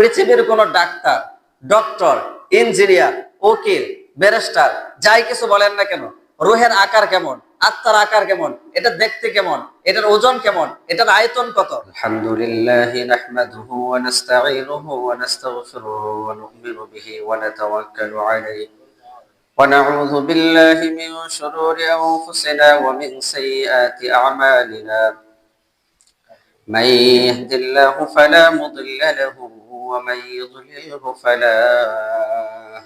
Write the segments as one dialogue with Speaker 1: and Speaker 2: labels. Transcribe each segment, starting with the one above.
Speaker 1: পৃথিবীর কোন doctor doctor engineer উকিল ব্যারিস্টার যাই কিছু বলেন না কেন রুহের আকার কেমন আত্মার আকার কেমন এটা দেখতে কেমন এটার ওজন কেমন এটার আয়তন কত আলহামদুলিল্লাহ নাহমাদুহু ওয়া নাস্তাঈনুহু ওয়া নাস্তাগফিরুহু ওয়া নু'মিনু বিহি ওয়া নাতাওয়াক্কালু আলাইহি ونعوذ بالله من شرور أنفسنا ومن سيئات أعمالنا من يهد الله فلا مضل له ومن يضلله فلا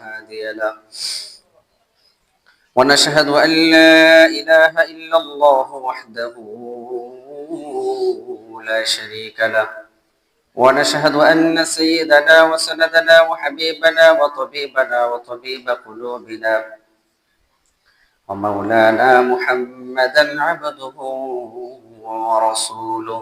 Speaker 1: هادي له. ونشهد أن لا إله إلا الله وحده لا شريك له. ونشهد أن سيدنا وسندنا وحبيبنا وطبيبنا وطبيب قلوبنا ومولانا محمدا عبده ورسوله.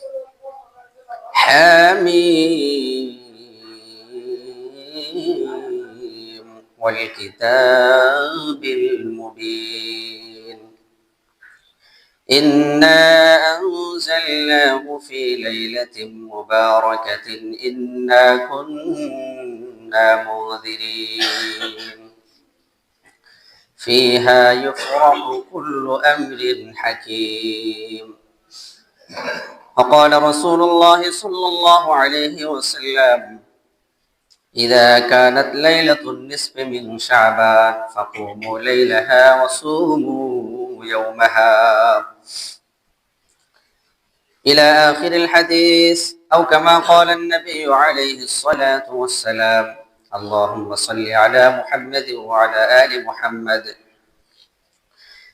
Speaker 1: حميم والكتاب المبين. إنا أنزلناه في ليلة مباركة. إنا كنا منذرين. فيها يفرح كل أمر حكيم. وقال رسول الله صلى الله عليه وسلم إذا كانت ليلة النصف من شعبان فقوموا ليلها وصوموا يومها. إلى آخر الحديث أو كما قال النبي عليه الصلاة والسلام اللهم صل على محمد وعلى آل محمد.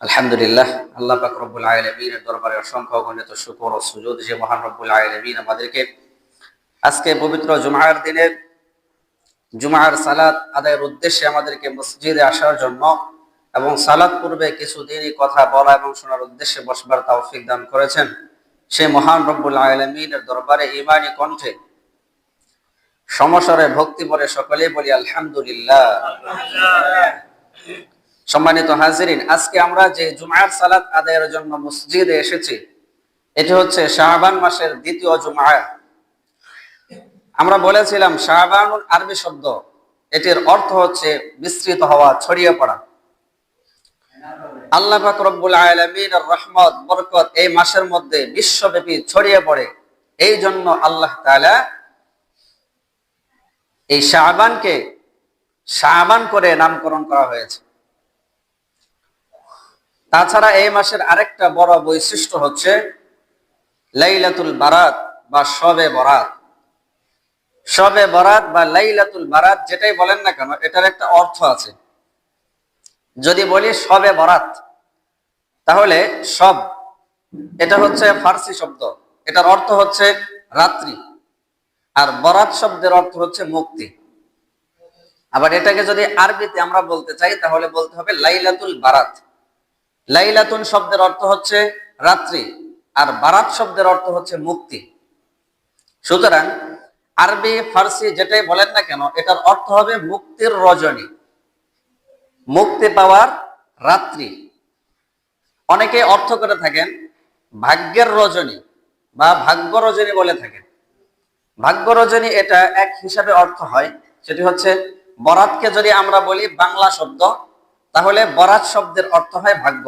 Speaker 1: আলহামদুলিল্লাহ, আল্লাহ পাক রব্বুল আলামিনের দরবারে অসংখ্য অগণিত শুকর ও সুজুদ যে মহান রব্বুল আলামিন আমাদেরকে আজকে পবিত্র জুমার দিনের জুমার সালাত আদায়ের উদ্দেশ্যে আমাদেরকে মসজিদে আসার জন্য এবং সালাত পূর্বে কিছু দিনই কথা বলা এবং শোনার উদ্দেশ্যে বসবার তৌফিক দান করেছেন সে মহান রব্বুল আলামিনের দরবারে ইমানি কণ্ঠে। সমস্বরে ভক্তি বলে সকলেই বলি আলহামদুলিল্লাহ। সম্মানিত হাজিরিন, আজকে আমরা যে জুমার সালাত আদায়ের জন্য মসজিদে এসেছি, এটি হচ্ছে শাহবান মাসের দ্বিতীয় জুমা। আমরা বলেছিলাম শাহবানুল আরবি শব্দ, এটির অর্থ হচ্ছে বিস্তৃত হওয়া, ছড়িয়ে পড়া। আল্লাহ পাক রব্বুল আলামিন রহমত, বরকত এই মাসের মধ্যে বিশ্বব্যাপী ছড়িয়ে পড়ে। এই জন্য আল্লাহ তাআলা এই শাহবানকে শাহবান করে নামকরণ করা হয়েছে। তাছাড়া এই মাসের আরেকটা বড় বৈশিষ্ট্য হচ্ছে লাইলাতুল বারাত বা শবে বরাত। শবে বরাত বা লাইলাতুল বারাত যেটাই বলেন না কেন, এটার একটা অর্থ আছে। যদি বলি শবে বরাত, তাহলে সব, এটা হচ্ছে ফার্সি শব্দ। এটার অর্থ হচ্ছে রাত্রি। আর বরাত শব্দের অর্থ হচ্ছে মুক্তি। আবার এটাকে যদি আরবিতে আমরা বলতে চাই, তাহলে বলতে হবে লাইলাতুল বারাত। লাইলাতুন শব্দের অর্থ হচ্ছে রাত্রি আর বারাত শব্দের অর্থ হচ্ছে মুক্তি। সুতরাং আরবি, ফার্সি যেটাই বলেন না কেন, এটার অর্থ হবে মুক্তির রজনী। মুক্তি পাওয়ার রাত্রি। অনেকে অর্থ করে থাকেন ভাগ্যের রজনী বা ভাগ্য রজনী বলে থাকেন। ভাগ্য রজনী এটা এক হিসাবে অর্থ হয়, সেটি হচ্ছে বরাতকে যদি আমরা বলি বাংলা শব্দ তাহলে বরাত শব্দের অর্থ হয় ভাগ্য।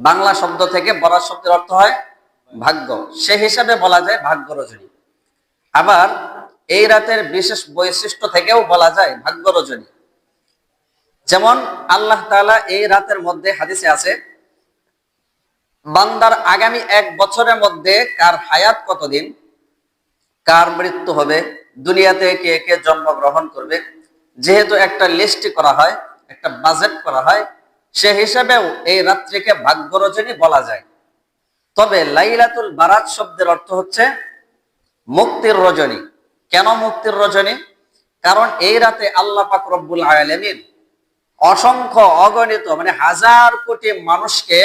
Speaker 1: বাংলা শব্দ থেকে বরাত শব্দের অর্থ হয় ভাগ্য। সে হিসাবে বলা যায় ভাগ্য রজনী। আবার এই রাতের বিশেষ বৈশিষ্ট্য থেকেও বলা যায় ভাগ্য রজনী। যেমন আল্লাহ তাআলা এই রাতের মধ্যে হাদিসে আছে, বান্দার আগামী এক বছরের মধ্যে কার হায়াত কতদিন, কার মৃত্যু হবে, দুনিয়াতে কে কে জন্মগ্রহণ করবে, যেহেতু একটা লিস্ট করা হয় একটা বাজেট করা হয়, সে হিসাবেও এই রাত্রিকে ভাগ্য রজনী বলা যায়। তবে লাইলাতুল বারাত শব্দের অর্থ হচ্ছে মুক্তির রজনী। কেন মুক্তির রজনী? কারণ এই রাতে আল্লাহ পাক রব্বুল আলামিন অসংখ্য অগণিত মানে হাজার কোটি মানুষকে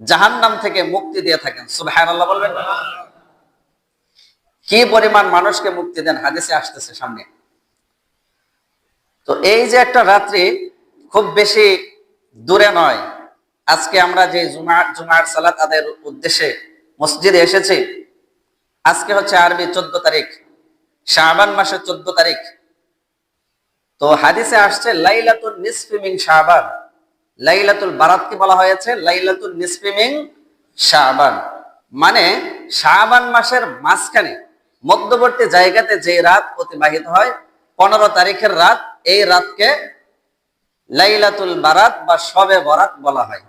Speaker 1: জাহান্নাম থেকে মুক্তি দিয়ে থাকেন। সুবহানাল্লাহ বলবেন কি পরিমাণ মানুষকে মুক্তি দেন? হাদিসে আসতেছে সামনে। তো এই যে একটা রাত্রি খুব বেশি দূরে নয়। আজকে আমরা যে জুমার জুমার সালাত আদায়ের উদ্দেশ্যে মসজিদে এসেছি, আজকে হচ্ছে আরবি চোদ্দ তারিখ শাহবান মাসের চোদ্দ তারিখ। তো হাদিসে আসছে লাইলাতুল নিসফিমিং শাহবান লাইলাতুল বারাত কি বলা হয়েছে? লাইলাতুল নিসফিমিং শাহবান মানে শাহবান মাসের মাঝখানে, মধ্যবর্তী জায়গাতে যে রাত অতিবাহিত হয়, পনেরো তারিখের রাত এই রাতকে লাইলাতুল বারাত বা শবে বরাত বলা হয়।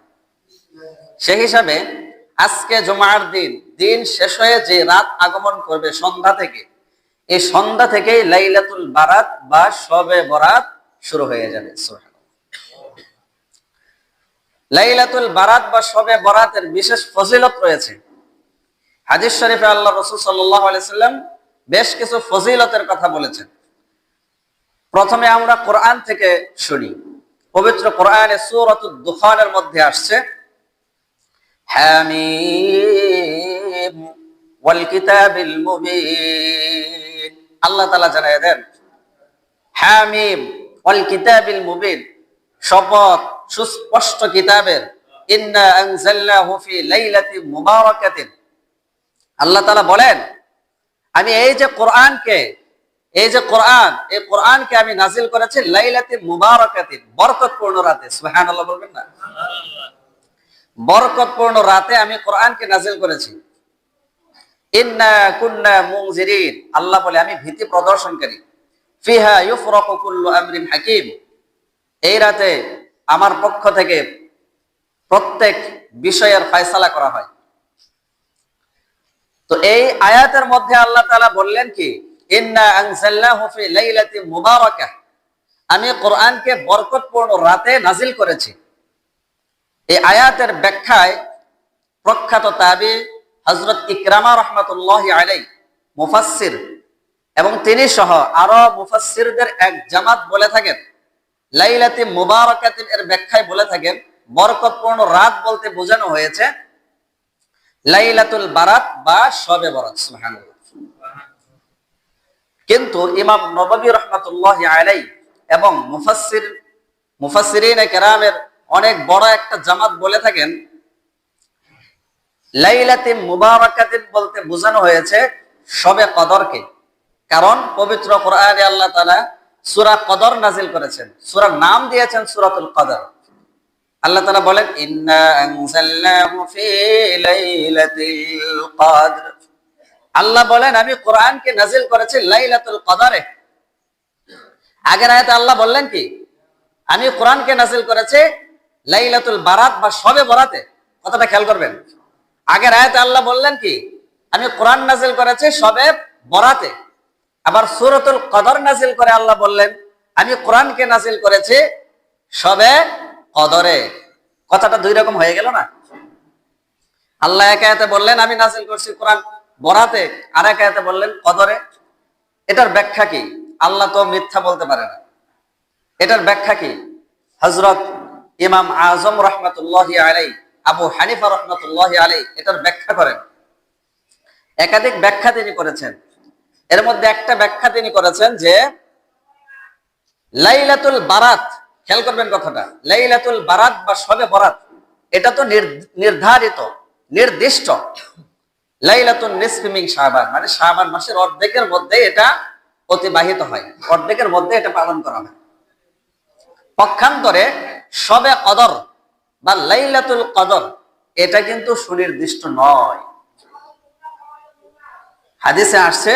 Speaker 1: সে হিসাবে আজকে জুমার দিন দিন শেষ হয়ে যে রাত আগমন করবে সন্ধ্যা থেকে, এই সন্ধ্যা থেকেই লাইলাতুল বারাত বা শবে বরাত শুরু হয়ে যাবে। লাইলাতুল বারাত বা শবে বরাতের বিশেষ ফজিলত রয়েছে। হাদিস শরীফে আল্লাহ রসুল সাল্লাম বেশ কিছু ফজিলতের কথা বলেছেন। প্রথমে আমরা কোরআন থেকে শুনি। পবিত্র কোরআনে সুরত দুখানের মধ্যে আসছে, হামিম ওয়াল কিতাবিল মুবিন। আল্লাহ তাআলা জানায় দেন, হামিম ওয়াল কিতাবিল মুবিন, শপথ, সুস্পষ্ট কিতাবের, ইন্না আনজালনাহু ফি লাইলাতিন মুবারাকাতিন। আল্লাহ তাআলা বলেন, আমি এই যে কোরআনকে এই যে কোরআন, এই কোরআনকে আমি নাজিল করেছি লাইলাতিন মুবারাকাতিন, বরকতপূর্ণ রাতে। সুবহানাল্লাহ বলবেন না? বরকতপূর্ণ রাতে আমি কোরআনকে নাজিল করেছি। ইন্না কুন্না মুনজিরিন। আল্লাহ বলে, আমি ভীতি প্রদর্শনকারী। ফিহা ইউফরাকু কুল্লু আমরিন হাকিম। এই রাতে আমার পক্ষ থেকে প্রত্যেক বিষয়ের ফয়সালা করা হয়। তো এই আয়াতের মধ্যে আল্লাহ তাআলা বললেন কি? আমি কোরআনকে বরকতপূর্ণ রাতে নাজিল করেছি। এই আয়াতের ব্যাখ্যায় প্রখ্যাত তাবি হযরত ইকরামা রাহমাতুল্লাহ আলাই মুফাসসির এবং তিনি সহ আরও মুফাসসিরদের এক জামাত বলে থাকেন, লাইলাতি মুবারাকাতিন এর ব্যাখ্যায় বলে থাকেন, বরকতপূর্ণ রাত বলতে বোঝানো হয়েছে, লাইলাতুল বারাত বা শবে বরাত। সুবহানাল্লাহ। কিন্তু ইমাম নববী রহমাতুল্লাহ আলাই এবং মুফাসসির, মুফাসসিরিন কেরামের অনেক বড় একটা জামাত বলে থাকেন লাইলাতি মুবারাকাতিন বলতে বোঝানো হয়েছে শবে কদরকে। কারণ পবিত্র কোরআনে আল্লাহ তাআলা সূরা কদর নাজিল করেছেন। সূরার নাম দিয়েছেন সূরাতুল কদর। আল্লাহ তাআলা বলেন, ইন্না আনজালনাহু ফি লাইলাতিল কদর। আল্লাহ বলেন, আমি কোরআনকে নাজিল করেছি লাইলাতুল কদরে। আগের আয়াতে আল্লাহ বললেন কি? আমি কোরআনকে নাজিল করেছি লাইলাতুল বারাত বা সবে বরাতে। কথাটা খেয়াল করবেন। আগের আয়াতে আল্লাহ বললেন কি? আমি কোরআন নাজিল করেছি সবে বরাতে। আবার সুরতুল কদর নাজিল করে আল্লাহ বললেন, আমি কোরআনকে নাজিল করেছি সবে কদরে। কথাটা দুই রকম হয়ে গেল না? আল্লাহ এক আয়াতে বললেন, আমি নাজিল করছি কোরআন বরাতে আর এক আয়াতে বললেন, কদরে, এটার ব্যাখ্যা কি? আল্লাহ তো মিথ্যা বলতে পারে না। এটার ব্যাখ্যা কি? হজরত ইমাম আজম রহমতুল্লাহ আলাই আবু হানিফা রহমতুল্লাহ আলাই এটার ব্যাখ্যা করেন। একাধিক ব্যাখ্যা তিনি করেছেন। এর মধ্যে একটা ব্যাখ্যা তিনি করেছেন যে, লাইলাতুল বারাত, খেয়াল করবেন কথাটা, লাইলাতুল বারাত বা সবে বরাত, এটা তো নির- নির্ধারিত, নির্দিষ্ট। শাবান। মানে শাবান মাসের অর্ধেকের মধ্যে এটা অতিবাহিত হয়। অর্ধেকের মধ্যে এটা পালন করা হয়। পক্ষান্তরে সবে কদর বা লাইলাতুল কদর, এটা কিন্তু সুনির্দিষ্ট নয়। হাদিসে আসছে,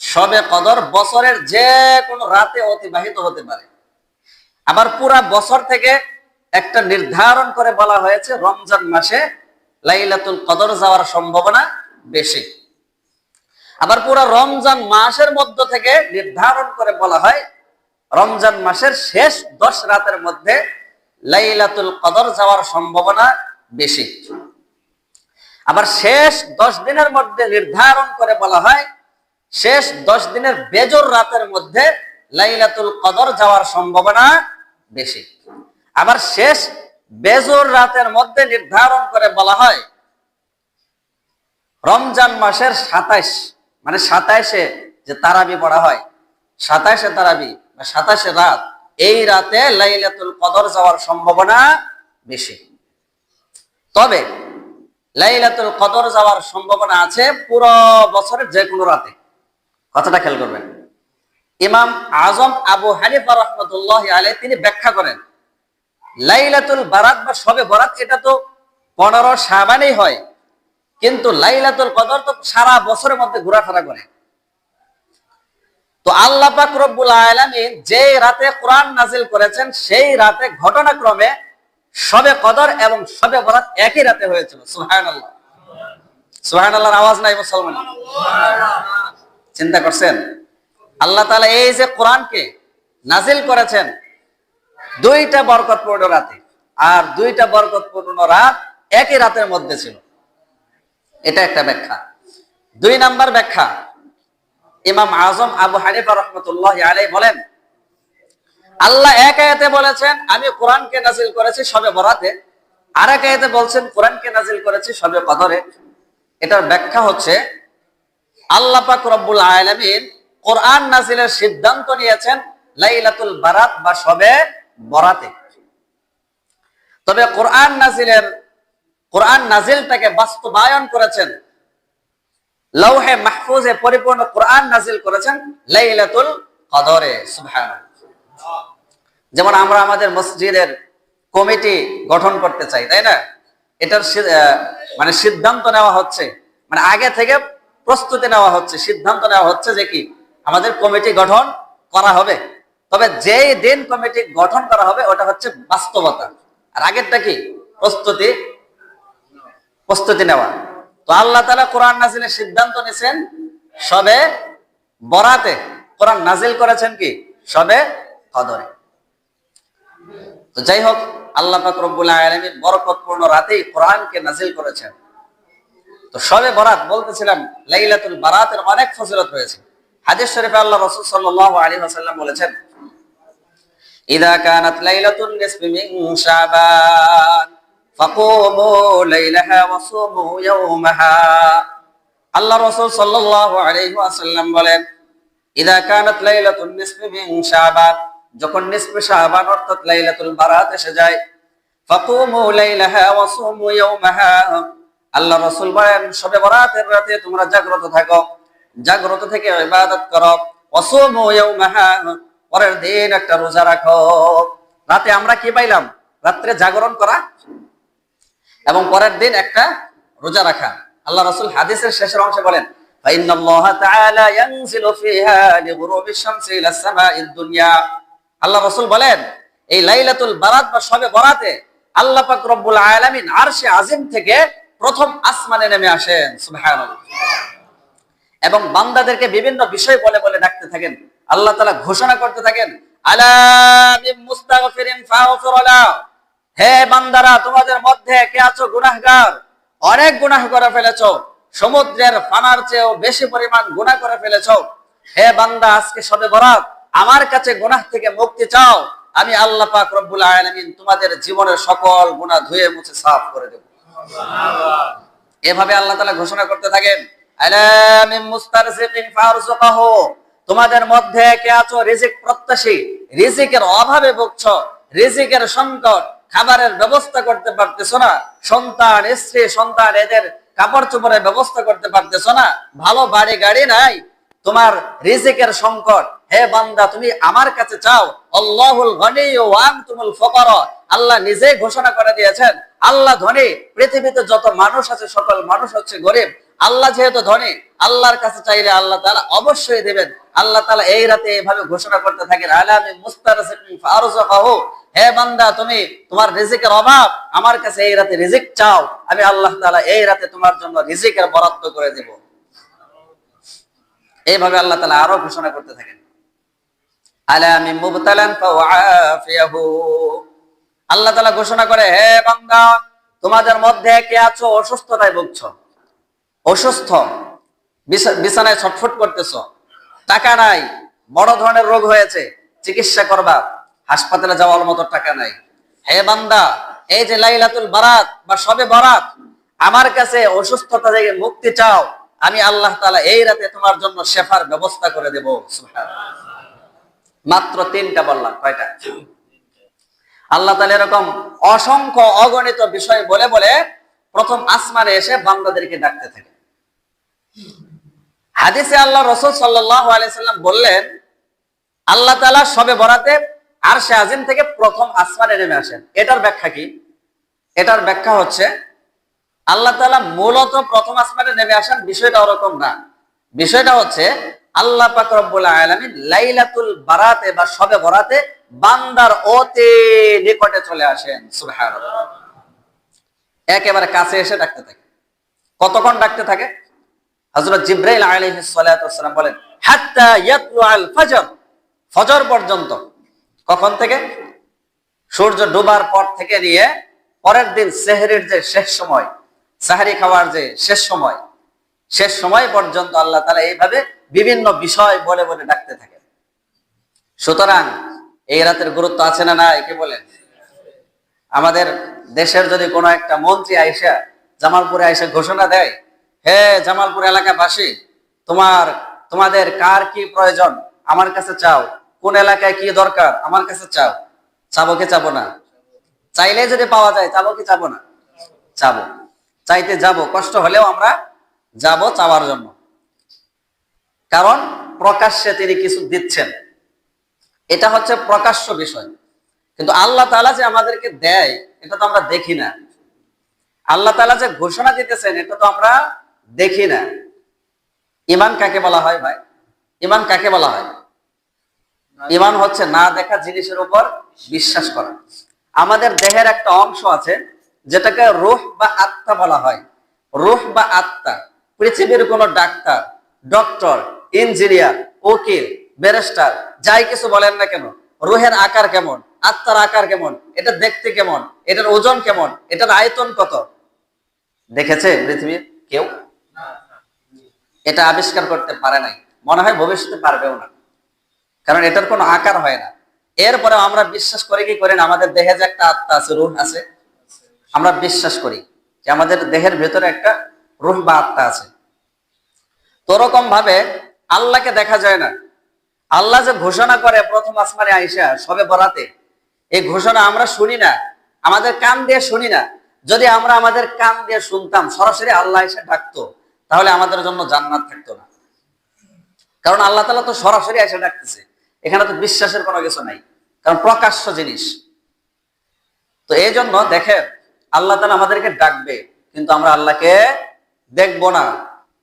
Speaker 1: সবে কদর বছরের যে কোনো রাতে অতিবাহিত হতে পারে। আবার পুরা বছর থেকে একটা নির্ধারণ করে বলা হয়েছে, রমজান মাসে লাইলাতুল কদর যাওয়ার সম্ভাবনা বেশি। আবার পুরো রমজান মাসের মধ্য থেকে নির্ধারণ করে বলা হয়, রমজান মাসের শেষ দশ রাতের মধ্যে লাইলাতুল কদর যাওয়ার সম্ভাবনা বেশি। আবার শেষ দশ দিনের মধ্যে নির্ধারণ করে বলা হয়, শেষ দশ দিনের বেজর রাতের মধ্যে লাইলাতুল কদর যাওয়ার সম্ভাবনা বেশি। আবার শেষ বেজর রাতের মধ্যে নির্ধারণ করে বলা হয় রমজান মাসের সাতাইশ মানে সাতাইশে যে তারাবি পড়া হয়, সাতাইশে তারাবি বা সাতাশে রাত, এই রাতে লাইলাতুল কদর যাওয়ার সম্ভাবনা বেশি। তবে লাইলাতুল কদর যাওয়ার সম্ভাবনা আছে পুরো বছরের যে কোনো রাতে। কথাটা খেয়াল করবেন। ইমাম আজম আবু হানিফা রহমতুল্লাহ আলে তিনি ব্যাখ্যা করেন, লাইলাতুল বারাত বা সবে বরাত, এটা তো পনেরো সাবানেই হয়। কিন্তু লাইলাতুল কদর তো সারা বছরের মধ্যে ঘোরাফেরা করে। তো আল্লাহ পাক রব্বুল আলামিন যে রাতে কোরআন নাজিল করেছেন, সেই রাতে ঘটনাক্রমে সবে কদর এবং সবে বরাত একই রাতে হয়েছিল। সুবহানাল্লাহ। সুবহানাল্লাহর আওয়াজ নাই মুসলমান চিন্তা করছেন? আল্লাহ তাআলা এই যে কোরআনকে নাজিল করেছেন, দুইটা বরকতপূর্ণ রাতে। আর দুইটা বরকতপূর্ণ রাত একই রাতের মধ্যে ছিল। এটা একটা ব্যাখ্যা। দুই নাম্বার ব্যাখ্যা, ইমাম আজম আবু হানিফা রহমতুল্লাহ আলাই বলেন, আল্লাহ এক আয়াতে বলেছেন, আমি কোরআনকে নাজিল করেছি সবে বরাতে, আর এক আয়াতে বলছেন, কোরআনকে নাজিল করেছি সবে কদরে। এটার ব্যাখ্যা হচ্ছে, আল্লাহ পাক রব্বুল আলামিন কোরআন নাজিলের সিদ্ধান্ত নিয়েছেন, লাইলাতুল বারাত বা সবে বরাতে। তবে কোরআন নাজিলের কোরআন নাজিলটাকে বাস্তবায়ন করেছেন। লৌহে মাহফুজে পরিপূর্ণ কোরআন নাজিল করেছেন লাইলাতুল কদরে, সুবহানাল্লাহ। যেমন আমরা আমাদের মসজিদের কমিটি গঠন করতে চাই, তাই না? এটার মানে সিদ্ধান্ত নেওয়া হচ্ছে। মানে আগে থেকে প্রস্তুতি নেওয়া হচ্ছে, সিদ্ধান্ত নেওয়া হচ্ছে যে কি আমাদের কমিটি গঠন করা হবে। তবে যেই দিন কমিটি গঠন করা হবে, ওটা হচ্ছে বাস্তবতা। আর আগেরটা কি? প্রস্তুতি প্রস্তুতি নেওয়া। তো আল্লাহ তালা কোরআন নাজিলের সিদ্ধান্ত নিয়েছেন, সবে বরাতে কোরআন নাজিল করেছেন কি? সবে কদরে। তো যাই হোক, আল্লাহ পাক আলামিন বরকতপূর্ণ রাতেই কোরআনকে নাজিল করেছেন। তো সবে বরাত বলতেছিলাম, লাইলাতুল বারাতের অনেক ফজিলত রয়েছে। হাদিস শরীফে আল্লাহ রাসূল সাল্লাল্লাহু আলাইহি ওয়াসাল্লাম বলেছেন, ইদা কানাত লাইলাতুন নিসফি মিন শাবান। লাইলাহা ওয়া সুমু ইয়াওমাহা আল্লাহ রাসূল সাল্লাল্লাহু আলাইহি ওয়াসাল্লাম বলেন, ইদা কানাত লাইলাতুন নিসফি মিন শাবান যখন নিসফে শাবান অর্থাৎ লাইলাতুল বারাত এসে যায়, ফাকুমু লাইলাহা ওয়া সুমু ইয়াওমাহা আল্লাহ রাসূল বলেন শবে বরাতের রাতে তোমরা জাগ্রত থাকো, জাগ্রত থেকে ইবাদত করো ওয়া সুমু ইয়াওমাহা পরের দিন একটা রোজা রাখো। রাতে আমরা কি পাইলাম? রাত্রে জাগরণ করা এবং পরের দিন একটা রোজা রাখা। আল্লাহ রসুল হাদিসের শেষের অংশে বলেন আল্লাহ রসুল বলেন, এই লাইলাতুল বারাত বা সবে বরাতে আল্লাহ পাক রব্বুল আলামিন আজিম থেকে প্রথম আসমানে নেমে আসেন। এবং বান্দাদেরকে বিভিন্ন বিষয় বলে বলে ডাকতে থাকেন। আল্লাহ তালা ঘোষণা করতে থাকেন, আলা মুস্তাগফিরিন ফাগফির হে বান্দারা, তোমাদের মধ্যে কে আছো গুনাহগার? অনেক গুনাহ করে ফেলেছো। সমুদ্রের ফানার চেয়েও বেশি পরিমাণ গুনাহ করে ফেলেছ। হে বান্দা, আজকে সবে বরাত। আমার কাছে গুনাহ থেকে মুক্তি চাও। আমি আল্লাহ পাক রব্বুল আলামিন তোমাদের জীবনের সকল গুনাহ ধুয়ে মুছে সাফ করে দেব। এভাবে আল্লাহ তাআলা ঘোষণা করতে থাকেন তোমাদের মধ্যে কে আছো রিজিক প্রত্যাশী। রিজিকের অভাবে ভুগছো, রিজিকের সংকট। খাবারের ব্যবস্থা করতে পারতেছো না। সন্তান, স্ত্রী, সন্তান, এদের কাপড় চোপড়ের ব্যবস্থা করতে পারতেছো না। ভালো বাড়ি, গাড়ি নাই। তোমার রিজিকের সংকট। হে বান্দা, তুমি আমার কাছে চাও। আল্লাহুল গনি ওয়া আনতুমুল ফুকারা। আল্লাহ নিজেই ঘোষণা করে দিয়েছেন, আল্লাহ ধনী। পৃথিবীতে যত মানুষ আছে, সকল মানুষ হচ্ছে গরিব। আল্লাহ যেহেতু ধনী, আল্লাহর কাছে চাইলে আল্লাহ তাআলা অবশ্যই দেবেন। আল্লাহ তাআলা এই রাতে এইভাবে ঘোষণা করতে থাকেন, আলামি মুস্তারসিকিন হে বান্দা, তুমি তোমার রিজিকের অভাব, আমার কাছে এই রাতে রিজিক চাও, আমি আল্লাহ তাআলা এই রাতে তোমার জন্য রিজিকের বরাদ্দ করে দেব। এইভাবে আল্লাহ তাআলা আরও ঘোষণা করতে থাকেন। আলামি মুবতালান আল্লাহ তাআলা ঘোষণা করে, হে বান্দা, তোমাদের মধ্যে কে আছো, অসুস্থতায় ভুগছ। অসুস্থ বিছানায় ছটফট করতেছ, টাকা নাই, বড় ধরনের রোগ হয়েছে, চিকিৎসা করবা, হাসপাতালে যাওয়ার মতো টাকা নাই। হে বান্দা, এই যে লাইলাতুল বারাত বা সবে বরাত, আমার কাছে অসুস্থতা থেকে মুক্তি চাও, আমি আল্লাহ তালা এই রাতে তোমার জন্য শেফার ব্যবস্থা করে দেব। মাত্র তিনটা বললাম, কয়টা? আল্লাহ তাআলা এরকম অসংখ্য অগণিত বিষয় বলে বলে প্রথম আসমানে এসে বান্দাদেরকে ডাকতে থাকে। হাদিসে আল্লাহ রসুল সাল্লাম বললেন, আল্লাহ তাআলা সবে বরাতে আরশে আজিম থেকে প্রথম আসমানে নেমে আসেন। এটার ব্যাখ্যা কি? এটার ব্যাখ্যা হচ্ছে, আল্লাহ তাআলা মূলত প্রথম আসমানে নেমে আসেন, বিষয়টা ওরকম না। বিষয়টা হচ্ছে, আল্লাহ লাইলাতুল বারাতে বা সবে বরাতে বান্দার অতি নিকটে চলে আসেন। একেবারে কাছে এসে ডাকতে থাকে। কতক্ষণ ডাকতে থাকে? হযরত জিব্রাইল ওয়াসসালাম বলেন ফজর। পর্যন্ত। কখন থেকে? সূর্য ডোবার পর থেকে নিয়ে পরের দিন সেহরির যে শেষ সময়, সাহারি খাওয়ার যে শেষ সময় শেষ সময় পর্যন্ত আল্লাহ তালা এইভাবে বিভিন্ন বিষয় বলে বলে ডাকতে থাকেন সুতরাং এই রাতের গুরুত্ব আছে না না একে বলেন আমাদের দেশের যদি কোনো একটা মন্ত্রী আইসা, জামালপুরে আইসা ঘোষণা দেয় হে জামালপুর এলাকাবাসী, তোমার, তোমাদের কার কি প্রয়োজন? আমার কাছে চাও। কোন এলাকায় কি দরকার? আমার কাছে চাও। চাবো কি চাবো না? চাইলে যদি পাওয়া যায়, চাবো কি চাবো না? চাবো। চাইতে যাব, কষ্ট হলেও আমরা যাব চাওয়ার জন্য। কারণ প্রকাশ্যে তিনি কিছু দিচ্ছেন। এটা হচ্ছে প্রকাশ্য বিষয়। কিন্তু আল্লাহ তাআলা যে আমাদেরকে দেয়, এটা তো আমরা দেখি না। আল্লাহ তাআলা যে ঘোষণা দিতেছেন, এটা তো আমরা দেখি না। ইমান কাকে বলা হয় ভাই? ইমান কাকে বলা হয়? ইমান হচ্ছে না দেখা জিনিসের উপর বিশ্বাস করা। আমাদের দেহের একটা অংশ আছে যেটাকে রুহ বা আত্মা বলা হয়। রুহ বা আত্মা, পৃথিবীর কোন ডাক্তার, ডক্টর, ইঞ্জিনিয়ার, উকিল, ব্যারিস্টার, যাই কিছু বলেন না কেন, রুহের আকার কেমন, আত্মার আকার কেমন, এটা দেখতে কেমন, এটার ওজন কেমন, এটার আয়তন কত? দেখেছে পৃথিবীর কেউ? এটা আবিষ্কার করতে পারে নাই। মনে হয় ভবিষ্যতে পারবেও না। কারণ এটার কোনো আকার হয় না। এরপরে আমরা বিশ্বাস করি কি করেন আমাদের দেহে যে একটা আত্মা আছে, রুহ আছে, আমরা বিশ্বাস করি যে আমাদের দেহের ভেতরে একটা রুহ বা আত্মা আছে। তো ওরকম ভাবে আল্লাহকে দেখা যায় না। আল্লাহ যে ঘোষণা করে প্রথম আসমানে আইসা, সবে বরাতে, এই ঘোষণা আমরা শুনি না। আমাদের কান দিয়ে শুনি না। যদি আমরা আমাদের কান দিয়ে শুনতাম, সরাসরি আল্লাহ এসে ডাকতো। তাহলে আমাদের জন্য জান্নাত থাকতো না। কারণ আল্লাহ তালা তো সরাসরি এসে ডাকতেছে। এখানে তো বিশ্বাসের কোনো কিছু নাই, কারণ প্রকাশ্য জিনিস। তো এই জন্য দেখেন, আল্লাহ তালা আমাদেরকে ডাকবে, কিন্তু আমরা আল্লাহকে দেখব না।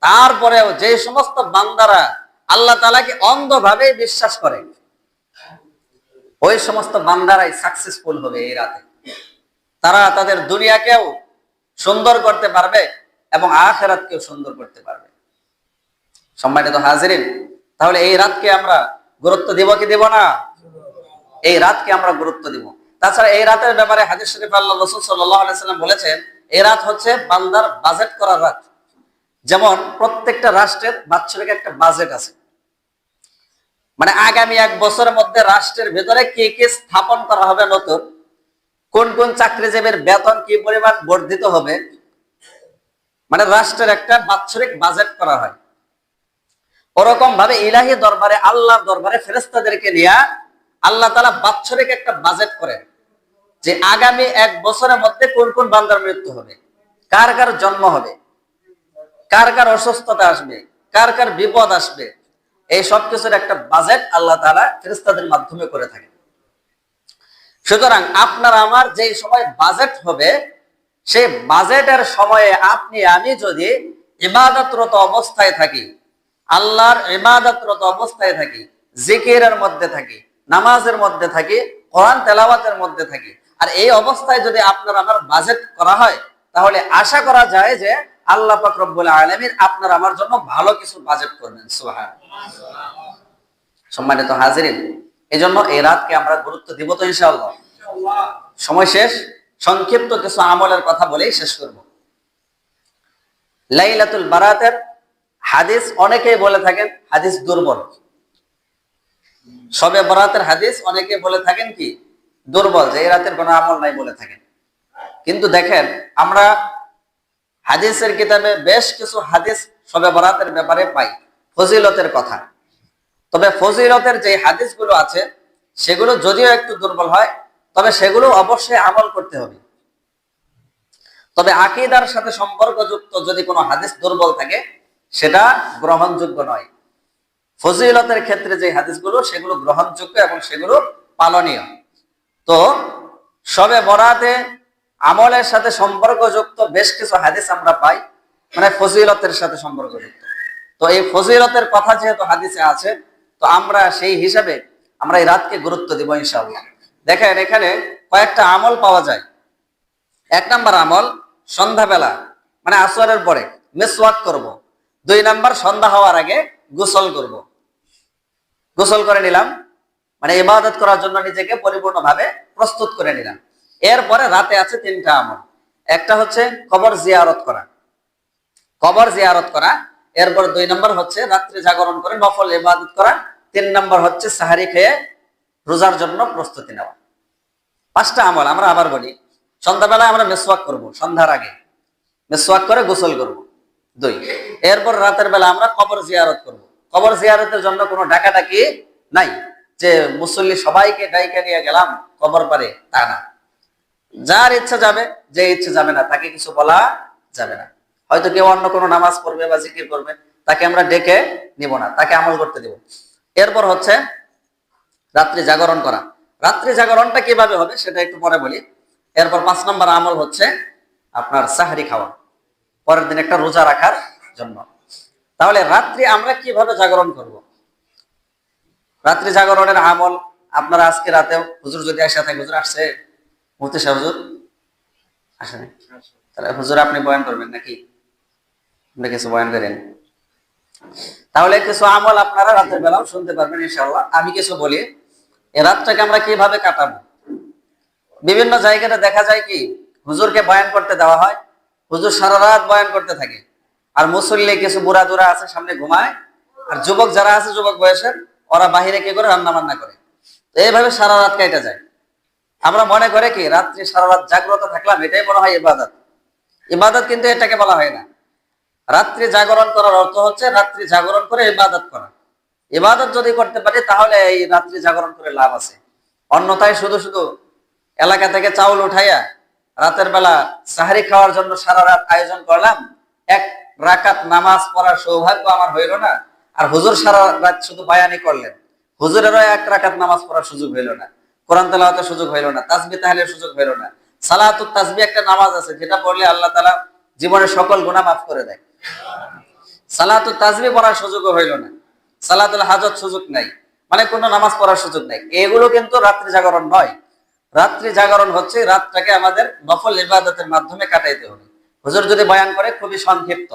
Speaker 1: তারপরেও যে সমস্ত বান্দারা আল্লাহ তালাকে অন্ধভাবে বিশ্বাস করে, ওই সমস্ত বান্দারাই সাকসেসফুল হবে এই রাতে। তারা তাদের দুনিয়াকেও সুন্দর করতে পারবে এবং আখেরাতকেও সুন্দর করতে পারবে। সম্মানিত হাজিরিন, তাহলে এই রাতকে আমরা গুরুত্ব দিব কি দিব না? এই রাতকে আমরা গুরুত্ব দিব। তাছাড়া এই রাতের ব্যাপারে হাদিস শরীফ আল্লাহ রসুল সাল্লাম বলেছেন, এই রাত হচ্ছে বান্দার বাজেট করার রাত। যেমন প্রত্যেকটা রাষ্ট্রের বাৎসরিক একটা বাজেট আছে। মানে আগামী এক বছরের মধ্যে রাষ্ট্রের ভেতরে কি কি স্থাপন করা হবে নতুন, কোন কোন চাকরিজীবীর বেতন কি পরিমাণ বর্ধিত হবে মানে রাষ্ট্রের একটা বাৎসরিক বাজেট করা হয়। ওরকম ভাবে ইলাহি দরবারে, আল্লাহর দরবারে ফেরেস্তাদেরকে নিয়ে আল্লাহ তালা বাৎসরিক একটা বাজেট করেন যে আগামী এক বছরের মধ্যে কোন কোন বান্দার মৃত্যু হবে, কার কার জন্ম হবে, কার কার অসুস্থতা আসবে, কার কার বিপদ আসবে, এই সব কিছুর একটা বাজেট আল্লাহ তালা ফেরেস্তাদের মাধ্যমে করে থাকে সুতরাং আপনার আমার যে সময় বাজেট হবে সেই বাজেটের সময়ে আপনি, আমি যদি ইবাদতরত অবস্থায় থাকি, আল্লাহর ইবাদতরত অবস্থায় থাকি, জিকিরের মধ্যে থাকি, নামাজের মধ্যে থাকি, কোরআন তেলাওয়াতের মধ্যে থাকি, আর এই অবস্থায় যদি আপনার আমার বাজেট করা হয়, তাহলে আশা করা যায় যে আল্লাহ রব্বুল আলামিন আপনার আমার জন্য ভালো কিছু বাজেট করবেন সুবহান সম্মানিত হাজিরিন এই জন্য এই রাতকে আমরা গুরুত্ব দিব তো ইনশাআল্লাহ। সময় শেষ? সংক্ষিপ্ত কিছু আমলের কথা বলেই শেষ করব। লাইলাতুল বারাতের হাদিস অনেকেই বলে থাকেন, হাদিস দুর্বল। সবে বরাতের হাদিস অনেকে বলে থাকেন কি, দুর্বল, যে এই রাতের কোনো আমল নাই বলে থাকেন। কিন্তু দেখেন, আমরা হাদিসের কিতাবে বেশ কিছু হাদিস সবে বরাতের ব্যাপারে পাই, ফজিলতের কথা। তবে ফজিলতের যে হাদিসগুলো আছে, সেগুলো যদিও একটু দুর্বল হয় তবে সেগুলো অবশ্যই আমল করতে হবে। তবে আকিদার সাথে সম্পর্কযুক্ত যদি কোনো হাদিস দুর্বল থাকে, সেটা গ্রহণযোগ্য নয়। ফজিলতের ক্ষেত্রে যে হাদিসগুলো, সেগুলো গ্রহণযোগ্য এবং সেগুলো পালনীয়। তো সবে বরাতে আমলের সাথে সম্পর্কযুক্ত বেশ কিছু হাদিস আমরা পাই মানে ফজিলতের সাথে সম্পর্কযুক্ত। তো এই ফজিলতের কথা যেহেতু হাদিসে আছে, তো আমরা সেই হিসাবে আমরা এই রাতকে গুরুত্ব দিব ইনশাআল্লাহ। দেখেন এখানে কয়েকটা আমল পাওয়া যায় এক নাম্বার আমল, সন্ধ্যাবেলা মানে আসরের পরে মেসওয়াক করব। দুই নাম্বার, সন্ধ্যা হওয়ার আগে গোসল করব। গোসল করে নিলাম মানে ইবাদত করার জন্য নিজেকে পরিপূর্ণভাবে প্রস্তুত করে নিলাম এরপরে রাতে আছে তিনটা আমল একটা হচ্ছে কবর জিয়ারত করা কবর জিয়ারত করা, এরপর দুই নম্বর হচ্ছে রাত্রি জাগরণ করে নফল ইবাদত করা, তিন নম্বর হচ্ছে সাহারি খেয়ে রোজার জন্য প্রস্তুতি নেওয়া। পাঁচটা আমল, আমরা আবার বলি, সন্ধ্যাবেলায় আমরা মেসওয়াক করব, সন্ধ্যার আগে। মেসওয়াক করে গোসল করব। দুই, এরপর রাতের বেলা আমরা কবর জিয়ারত করব। কবর জিয়ারতের জন্য কোনো ডাকাডাকি নাই, যে মুসল্লি সবাইকে ডাইকে নিয়ে গেলাম, কবর পারে, তা না। যার ইচ্ছা যাবে, যে ইচ্ছে যাবে না, তাকে কিছু বলা যাবে না। হয়তো কেউ অন্য কোনো নামাজ পড়বে বা জিকির করবে, তাকে আমরা ডেকে নিব না, তাকে আমল করতে দেব। এরপর হচ্ছে রাত্রি জাগরণ করা। রাত্রি জাগরণটা কীভাবে হবে সেটা একটু পরে বলি। এরপর পাঁচ নম্বর আমল হচ্ছে আপনার সাহারি খাওয়া। পরের দিন একটা রোজা রাখার জন্য। তাহলে রাত্রি আমরা কীভাবে জাগরণ করব? রাত্রি জাগরণের আমল আপনারা আজকে রাতেও হুজুর যদি আসে থাকে হুজুর আসছে? মুফতি সাহেব, হুজুর আসেন তাহলে হুজুর আপনি বয়ান করবেন নাকি? আপনি কিছু বয়ান করেন তাহলে কিছু আমল আপনারা রাতের বেলাও শুনতে পারবেন ইনশাআল্লাহ। আমি কিছু বলি রাতটাকে আমরা কীভাবে কাটাবো? বিভিন্ন জায়গাতে দেখা যায় কি, হুজুরকে বয়ান করতে দেওয়া হয়, হুজুর সারা রাত বয়ান করতে থাকে। আর মুসল্লি কিছু বুড়া দুরা আছে, সামনে ঘুমায়, আর যুবক যারা আছে, যুবক বয়সের, ওরা বাহিরে কি করে রান্না বান্না করে এইভাবে সারা রাত কেটে যায়। আমরা মনে করে কি, রাত্রি সারা রাত জাগ্রত থাকলাম, এটাই মনে হয় ইবাদত। ইবাদত কিন্তু এটাকে বলা হয় না। রাত্রি জাগরণ করার অর্থ হচ্ছে রাত্রি জাগরণ করে ইবাদত করা। ইবাদত যদি করতে পারি, তাহলে এই রাত্রি জাগরণ করে লাভ আছে। অন্যথায় শুধু শুধু এলাকা থেকে চাউল উঠাইয়া রাতের বেলা সাহারি খাওয়ার জন্য সারা রাত আয়োজন করলাম, এক রাকাত নামাজ পড়ার সৌভাগ্য আমার হইল না, আর হুজুর সারা রাত শুধু বায়ানি করলেন। হুজুরেরও এক রাকাত নামাজ পড়ার সুযোগ হইল না, কোরআন তেলাওয়াতের সুযোগ হইল না, তাসবি তাহলের সুযোগ হইল না। সালাতুত তাসবি একটা নামাজ আছে, যেটা পড়লে আল্লাহ তালা জীবনের সকল গুণা মাফ করে দেয়। সালাতুত তাসবি পড়ার সুযোগও হইল না। সালাতুল হাজত সুযোগ নাই মানে কোনো নামাজ পড়ার সুযোগ নাই। এগুলো কিন্তু রাত্রি জাগরণ নয়। রাত্রি জাগরণ হচ্ছে রাতটাকে আমাদের নফল ইবাদতের মাধ্যমে কাটাইতে হবে। হুজুর যদি বয়ান করে, খুবই সংক্ষিপ্ত।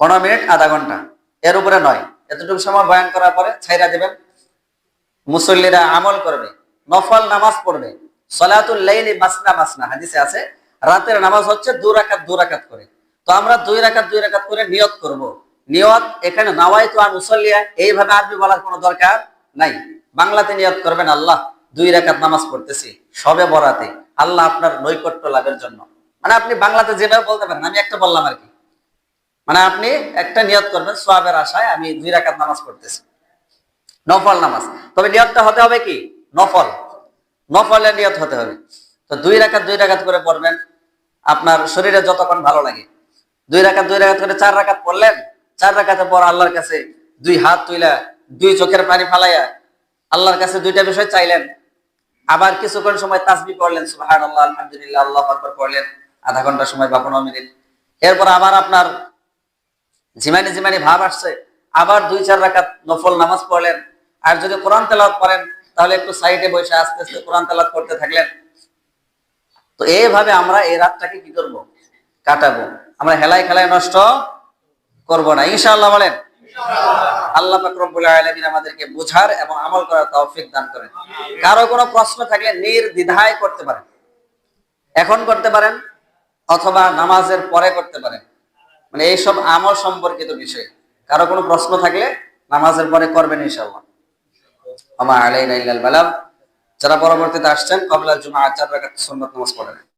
Speaker 1: পনেরো মিনিট, আধা ঘণ্টা। এর উপরে নয়। এতটুকু সময় বয়ান করার পরে ছাইরা দেবেন। মুসল্লিরা আমল করবে, নফল নামাজ পড়বে। সলাতুল লাইলি মাসনা মাসনা, হাদিসে আছে, রাতের নামাজ হচ্ছে দু রাকাত দু রাকাত করে। তো আমরা দুই রাকাত দুই রাকাত করে নিয়ত করব। নিয়ত এখানে নাওয়াই তো আর মুসল্লিয়া এইভাবে আরবি বলার কোনো দরকার নাই। বাংলাতে নিয়ত করবেন আল্লাহ, দুই রাকাত নামাজ পড়তেছি, সবে বরাতে। আল্লাহ আপনার নৈকট্য লাভের জন্য। মানে আপনি বাংলাতে যেভাবে বলতে পারেন, আমি একটা বললাম আর কি। মানে আপনি একটা নিয়ত করবেন সোয়াবের আশায় আমি দুই রাকাত নামাজ পড়তেছি। নফল নামাজ। তবে নিয়তটা হতে হবে কি? নফল। নফলের নিয়ত হতে হবে। তো দুই রাকাত দুই রাকাত করে পড়বেন, আপনার শরীরে যতক্ষণ ভালো লাগে। দুই রাকাত দুই রাকাত করে চার রাকাত পড়লেন চার রাকাতে পর আল্লাহর কাছে দুই হাত তুইলা, দুই চোখের পানি ফালাইয়া আল্লাহর কাছে দুইটা বিষয় চাইলেন। আবার কিছুক্ষণ সময় তাসবি পড়লেন সুবাহান আল্লাহ আলহামদুলিল্লাহ, আল্লাহ আকবর পড়লেন, আধা ঘণ্টা সময় বা পনেরো মিনিট এরপর আবার আপনার জিমানি জিমানি ভাব আসছে, আবার দুই চার রাকাত নফল নামাজ পড়লেন। আর যদি কোরআন তেলাওয়াত করেন, তাহলে একটু সাইডে বসে আস্তে আস্তে কোরআন তেলাওয়াত করতে থাকলেন। তো এইভাবে আমরা এই রাতটাকে কি করব? কাটাবো। আমরা হেলায় খেলায় নষ্ট করব না। ইনশাআল্লাহ বলেন। আল্লাহ রব্বুল আলামিন আমাদেরকে বুঝার এবং আমল করার তৌফিক দান করেন। কারও কোনো প্রশ্ন থাকলে নির্দ্বিধায় করতে পারেন। এখন করতে পারেন অথবা নামাজের পরে করতে পারেন। মানে এইসব আমল সম্পর্কিত বিষয়। কারও কোনো প্রশ্ন থাকলে নামাজের পরে করবেন ইনশাআল্লাহ। আমা আলাইনা ইল্লাল বালাগ। যারা পরবর্তীতে আসছেন কবলা জুমা চার রাকাত সুন্নাত নামাজ পড়েন।